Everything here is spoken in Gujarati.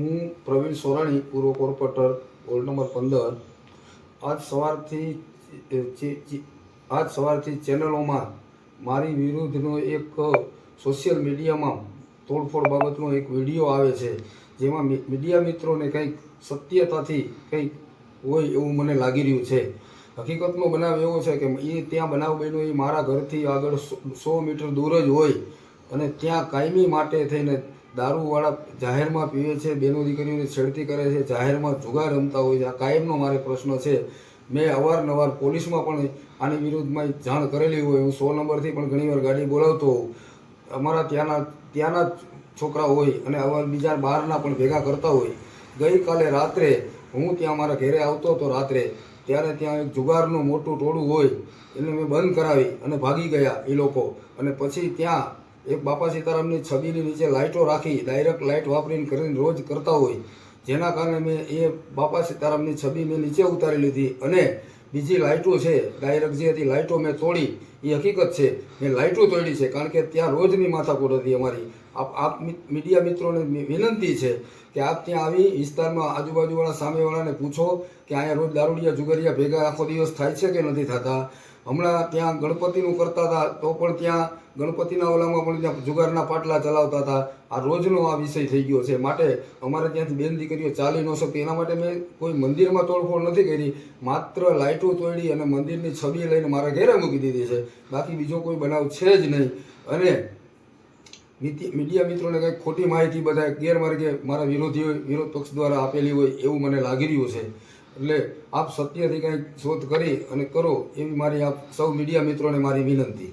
હું પ્રવીણ સોરાણી, પૂર્વ કોર્પોરેટર, વોર્ડ નંબર પંદર. આજ સવારથી આજ સવારથી ચેનલોમાં મારી વિરુદ્ધનો એક સોશિયલ મીડિયામાં તોડફોડ બાબતનો એક વીડિયો આવે છે, જેમાં મીડિયા મિત્રોને કંઈક સત્યતાથી કંઈક હોય એવું મને લાગી રહ્યું છે. હકીકતનો બનાવ એવો છે કે એ ત્યાં બનાવ બન્યો એ મારા ઘરથી આગળ સો મીટર દૂર જ હોય. અને ત્યાં કાયમી માટે થઈને દારૂવાળા જાહેરમાં પીવે છે, બેનો દીકરીઓને છેડતી કરે છે, જાહેરમાં જુગાર રમતા હોય છે. આ કાયમનો મારે પ્રશ્ન છે. મેં અવારનવાર પોલીસમાં પણ આની વિરુદ્ધમાં જાણ કરેલી હોય. હું સો નંબરથી પણ ઘણીવાર ગાડી બોલાવતો હોઉં. અમારા ત્યાંના ત્યાંના છોકરા હોય અને અવાર બીજા બહારના પણ ભેગા કરતા હોય. ગઈકાલે રાત્રે હું ત્યાં મારા ઘરે આવતો હતો રાત્રે. ત્યારે ત્યાં એક જુગારનું મોટું ટોળું હોય. એને મેં બંધ કરાવી અને ભાગી ગયા એ લોકો. અને પછી ત્યાં એક બાપા સીતારામની છબીની નીચે લાઇટો રાખી ડાયરેક્ટ લાઇટ વાપરીને કરીને રોજ કરતા હોય. જેના કારણે મેં એ બાપા સીતારામની છબી મેં નીચે ઉતારી લીધી અને બીજી લાઇટો છે, ડાયરેક્ટ જે હતી લાઇટો મેં તોડી એ હકીકત છે. મેં લાઇટો તોડી છે, કારણ કે ત્યાં રોજની માથાકૂટ હતી અમારી. આપ આપ મીડિયા મિત્રોને વિનંતી છે કે આપ ત્યાં આવી વિસ્તારમાં આજુબાજુવાળા સામેવાળાને પૂછો કે અહીંયા રોજ દારૂડિયા જુગારિયા ભેગા આખો દિવસ થાય છે કે નથી થતા. હમણાં ત્યાં ગણપતિનું કરતા હતા, તો પણ ત્યાં ગણપતિના ઓલામાં પણ ત્યાં જુગારના પાટલા ચલાવતા હતા. આ રોજનો આ વિષય થઈ ગયો છે. માટે અમારે ત્યાંથી બેન દીકરીઓ ચાલી ન શકતી. એના માટે મેં કોઈ મંદિરમાં તોડફોડ નથી કરી. માત્ર લાઇટો તોડી અને મંદિરની છબી લઈને મારા ઘેરે મૂકી દીધી છે. બાકી બીજો કોઈ બનાવ છે જ નહીં. અને મીડિયા મિત્રોને કંઈક ખોટી માહિતી બધા ગેરમાર્ગે મારા વિરોધી વિરોધ પક્ષ દ્વારા આપેલી હોય એવું મને લાગી રહ્યું છે. એટલે આપ સત્યથી કંઈક શોધ કરી અને કરો એવી મારી આપ સૌ મીડિયા મિત્રોને મારી વિનંતી.